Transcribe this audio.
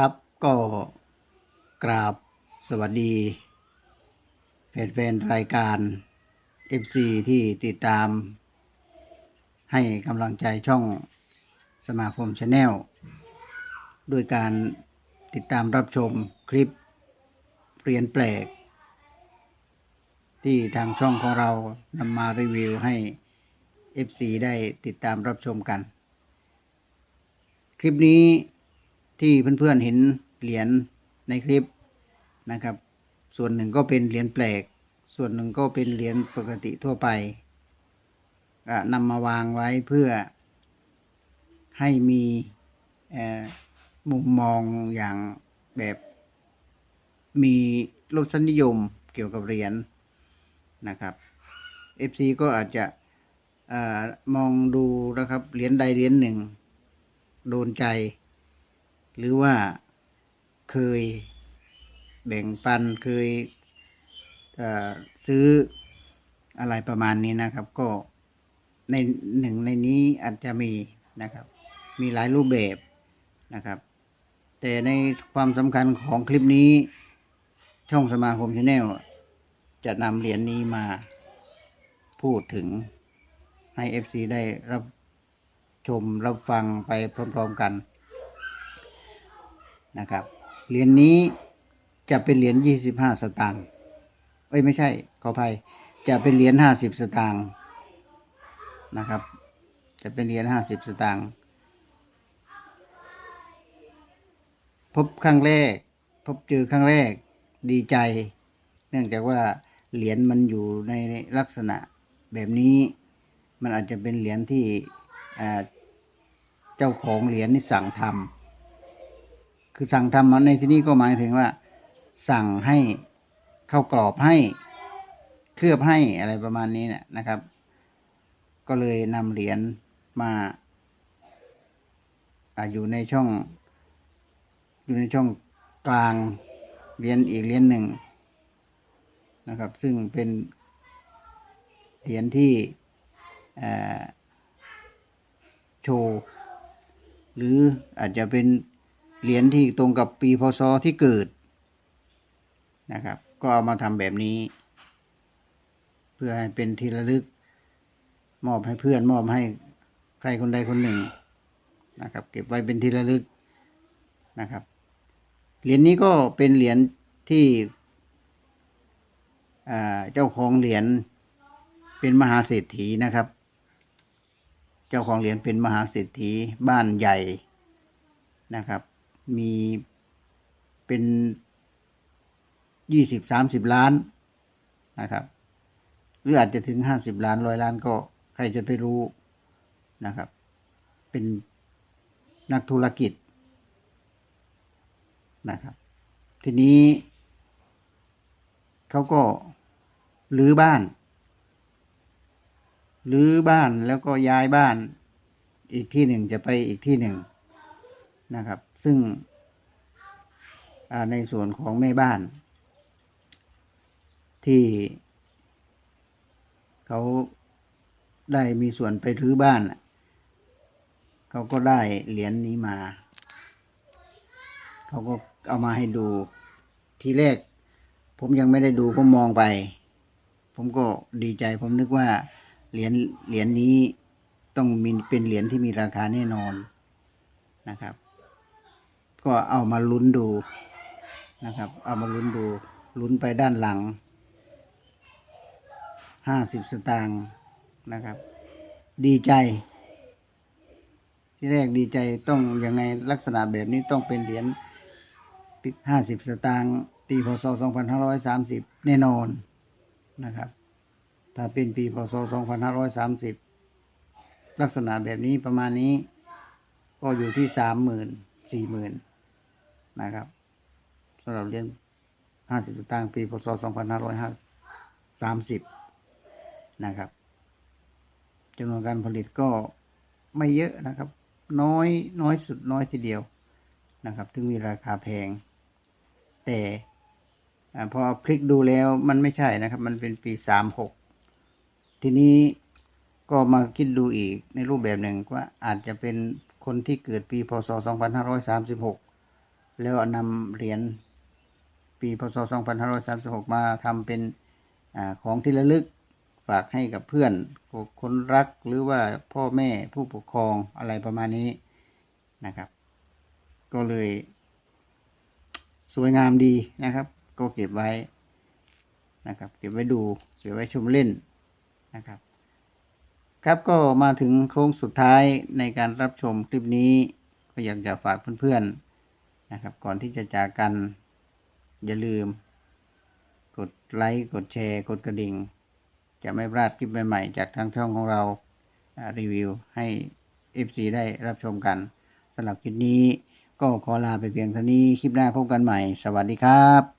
ครับก็กราบสวัสดีแฟนๆรายการ FC ที่ติดตาม ให้กำลังใจช่องสมาคมชาแนลด้วยการติดตามรับชมคลิปเรียนแปลก ที่ทางช่องของเรานำมารีวิวให้ FC ได้ติดตามรับชมกัน คลิปนี้ ที่เพื่อนๆเห็นเหรียญในคลิปนะครับ ส่วนหนึ่งก็เป็นเหรียญแปลก ส่วนหนึ่งก็เป็นเหรียญปกติทั่วไปนำมาวางไว้เพื่อให้มีมุมมองอย่างแบบมีรสนิยมเกี่ยวกับเหรียญนะครับ FC ก็อาจจะอมองดูนะครับเหรียญใดเหรียญหนึ่ง โดนใจ หรือว่าเคยแบ่งปันเคยเซื้ออะไรประมาณนี้นะครับ ก็ในหนึ่งในนี้อาจจะมีนะครับ มีหลายรูปแบบนะครับ แต่ในความสำคัญของคลิปนี้ช่องสมาคมชาแนลจะนำเหรียญนี้มาพูดถึงให้ FC ได้รับชมรับฟังไปพร้อมๆกัน นะครับ เหรียญนนี้จะเป็นเหรียญยี่สิบห้าสตางค์เอ้ยไม่ใช่ขออภัย จะเป็นเหรียญห้าสิบสตางค์นะครับ จะเป็นเหรียญห้าสิบสตางค์พบครั้งแรก พบเจอครั้งแรกดีใจ เนื่องจากว่าเหรียญมันอยู่ในลักษณะแบบนี้ มันอาจจะเป็นเหรียญที่เจ้าของเหรียญนี่สั่งทำ คือสั่งทำมาในที่นี้ก็หมายถึงว่า สั่งให้เข้ากรอบให้เคลือบให้อะไรประมาณนี้เนะนะครับ ก็เลยนำเหรียญมาออยู่ในช่อง อยู่ในช่องกลางเหรียญอีกเหรียญหนึ่งนะครับ ซึ่งเป็นเหรียญที่โชว์หรืออาจจะเป็น เหรียญที่ตรงกับปีพศที่เกิดนะครับ ก็เอามาทำแบบนี้ เพื่อให้เป็นที่ระลึก มอบให้เพื่อนมอบให้ใครคนใดคนหนึ่งนะครับ เก็บไว้เป็นที่ระลึกนะครับเหรียญนี้ก็เป็นเหรียญที่เจ้าของเหรียญเป็นมหาเศรษฐีนะครับ เจ้าของเหรียญเป็นมหาเศรษฐีบ้านใหญ่นะครับ มีเป็นยี่สิบสามสิบล้านนะครับ หรืออาจจะถึงห้าสิบล้านร้อยล้านก็ใครจะไปรู้นะครับ เป็นนักธุรกิจนะครับ ทีนี้เขาก็รื้อบ้านรื้อบ้านแล้วก็ย้ายบ้านอีกที่หนึ่งจะไปอีกที่หนึ่ง นะครับ ซึ่งในส่วนของแม่บ้าน ที่ เขาได้มีส่วนไปรื้อบ้านเขาก็ได้เหรียญนี้มา เขาก็เอามาให้ดูทีแรก ผมยังไม่ได้ดูผมมองไป ผมก็ดีใจ ผมนึกว่าเหรียญเหรียญนี้ต้องมีเป็นเหรียญที่มีราคาแน่นอนนะครับ ก็เอามาลุ้นดูนะครับ เอามาลุ้นดูลุ้นไปด้านหลังห้าสิบสตางค์นะครับ ดีใจ ที่แรกดีใจต้องยังไงลักษณะแบบนี้ต้องเป็นเหรียญห้าสิบสตางค์ปีพศสองพันห้าร้อยสามสิบแน่นอนนะครับ ถ้าเป็นปีพศสองพันห้าร้อยสามสิบลักษณะแบบนี้ประมาณนี้ ก็อยู่ที่สามหมื่นสี่หมื่น นะครับสำหรับเหรียญห้าสิบสตางปีพศสองพันห้าร้อยห้าสามสิบนะครับจำนวนการผลิตก็ไม่เยอะนะครับ น้อยน้อยสุดน้อยทีเดียวนะครับถึงมีราคาแพง แต่พอคลิกดูแล้วมันไม่ใช่นะครับ มันเป็นปีสามหกทีนี้ก็มาคิดดูอีกในรูปแบบหนึ่งว่าอาจจะเป็นคนที่เกิดปีพศ 2536 แล้วนำเหรียญปีพศ 2536 มาทำเป็นอของที่ระลึกฝากให้กับเพื่อนคนรักหรือว่าพ่อแม่ผู้ปกครองอะไรประมาณนี้นะครับ ก็เลย สวยงามดีนะครับ ก็เก็บไว้นะครับ เก็บไว้ดูเก็บไว้ชมเล่นนะครับ ครับก็มาถึงโค้งสุดท้ายในการรับชมคลิปนี้ ก็อยากจะฝากเพื่อนๆ นะครับ ก่อนที่จะจากกัน อย่าลืม กดไลค์กดแชร์ กดกระดิ่ง จะไม่พลาดคลิปใหม่ๆ จากทางช่องของเรารีวิวให้ FC ได้รับชมกันสำหรับคลิปนี้ก็ขอลาไปเพียงเท่านี้คลิปหน้าพบกันใหม่ สวัสดีครับ